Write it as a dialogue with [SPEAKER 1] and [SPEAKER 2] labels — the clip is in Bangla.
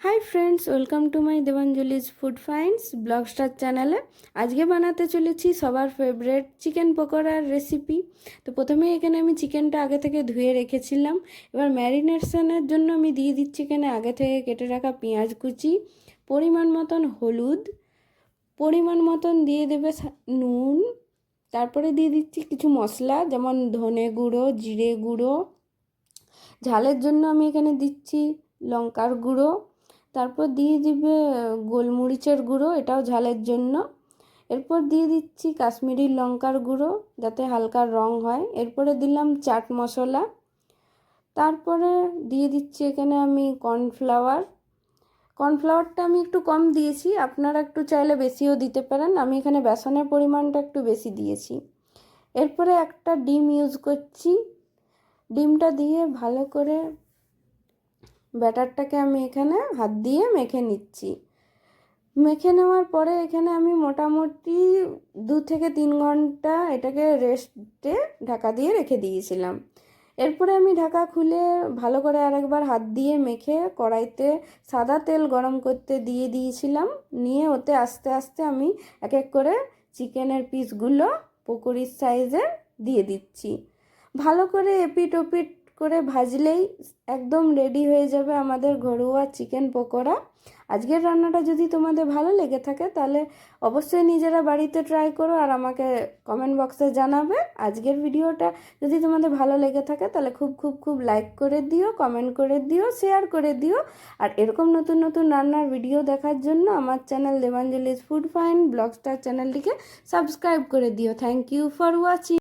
[SPEAKER 1] Hi friends welcome to my Debanjali's food fines blog star চ্যানেলে আজকে বানাতে চলেছি সবার ফেভারেট চিকেন পকোড়ার রেসিপি তো প্রথমে এখানে আমি চিকেনটা আগে থেকে ধুয়ে রেখেছিলাম। এবার ম্যারিনেশনের জন্য আমি দিয়ে দিচ্ছি এখানে আগে থেকে কেটে রাখা পেঁয়াজ কুচি, পরিমাণ মতন হলুদ, পরিমাণ মতন দিয়ে দেবে নুন, তারপরে দিয়ে দিচ্ছি কিছু মশলা, যেমন ধনে গুঁড়ো, জিরে গুঁড়ো। ঝালের জন্য আমি এখানে দিচ্ছি লঙ্কার গুঁড়ো। তারপর দিয়ে দিবে গোলমরিচের গুঁড়ো, এটাও ঝালের জন্য। এরপর দিয়ে দিচ্ছি কাশ্মীরি লঙ্কার গুঁড়ো, যাতে হালকা রং হয়। এরপরে দিলাম চাট মশলা। তারপরে দিয়ে দিচ্ছি এখানে আমি কর্নফ্লাওয়ার। কর্নফ্লাওয়ারটা আমি একটু কম দিয়েছি, আপনারা একটু চাইলে বেশিও দিতে পারেন। আমি এখানে বেসনের পরিমাণটা একটু বেশি দিয়েছি। এরপরে একটা ডিম ইউজ করছি। ডিমটা দিয়ে ভালো করে ব্যাটারটাকে আমি এখানে হাত দিয়ে মেখে নিচ্ছি। মেখে নেওয়ার পরে এখানে আমি মোটামুটি দু থেকে তিন ঘণ্টা এটাকে রেস্টে ঢাকা দিয়ে রেখে দিয়েছিলাম। এরপরে আমি ঢাকা খুলে ভালো করে আরেকবার হাত দিয়ে মেখে কড়াইতে সাদা তেল গরম করতে দিয়ে দিয়েছিলাম। নিয়ে ওতে আস্তে আস্তে আমি এক এক করে চিকেনের পিসগুলো পকোড়ির সাইজে দিয়ে দিচ্ছি। ভালো করে এপিট ওপিট করে ভাজলেই একদম রেডি হয়ে যাবে আমাদের ঘরোয়া চিকেন পকোড়া। আজকের রান্নাটা যদি তোমাদের ভালো লেগে থাকে তাহলে অবশ্যই নিজেরা বাড়িতে ট্রাই করো আর আমাকে কমেন্ট বক্সে জানাবে। আজকের ভিডিওটা যদি তোমাদের ভালো লেগে থাকে তাহলে খুব খুব খুব লাইক করে দিও কমেন্ট করে দিও শেয়ার করে দিও। আর এরকম নতুন নতুন রান্নার ভিডিও দেখার জন্য আমার channel Debanjali's food fine blog star চ্যানেলটিকে সাবস্ক্রাইব করে দিও। Thank you for watching